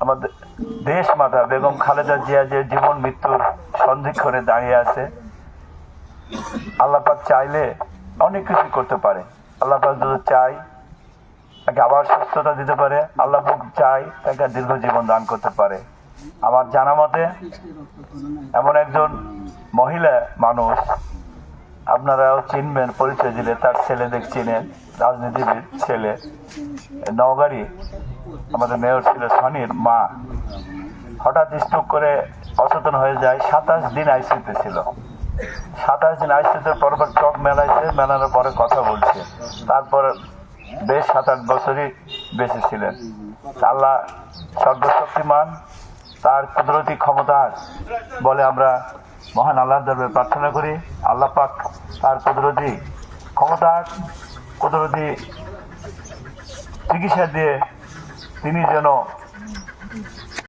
আমাদের দেশ মাতা বেগম খালেদা জিয়া যে জীবন মৃত্যুর সন্ধিক্ষণে দাঁড়িয়ে আছে। আল্লাপাক চাইলে অনেক কিছু করতে পারে। আল্লাপাক যদি চাই তাকে আবার সুস্থতা দিতে পারে। আল্লাপাক চাই তাকে দীর্ঘ জীবন দান করতে পারে। আমার জানা মতে, এমন একজন মহিলা মানুষ আপনারাও চিনবেন, পরিচয় দিলে তার ছেলে দেখ চিনেন রাজনীতিবিদ ছেলে। নওগাড়ি আমাদের মেয়র ছিল সনির মা। হঠাৎ স্ট্রোক করে অচেতন হয়ে যায়, সাতাশ দিন আইসিউতে ছিল। সাতাশ দিন আইসিউতে পরপর চোখ মেলাইছে, মেলানোর পরে কথা বলছে। তারপর বেশ সাত আট বছরই বেঁচে ছিলেন। আল্লাহ সর্বশক্তিমান, তার কুদরতি ক্ষমতা বলে আমরা মহান আল্লাহর দরবারে প্রার্থনা করি, আল্লাহ পাক তার কদরতি ক্ষমতা কদরতি চিকিৎসা দিয়ে তিনি যেন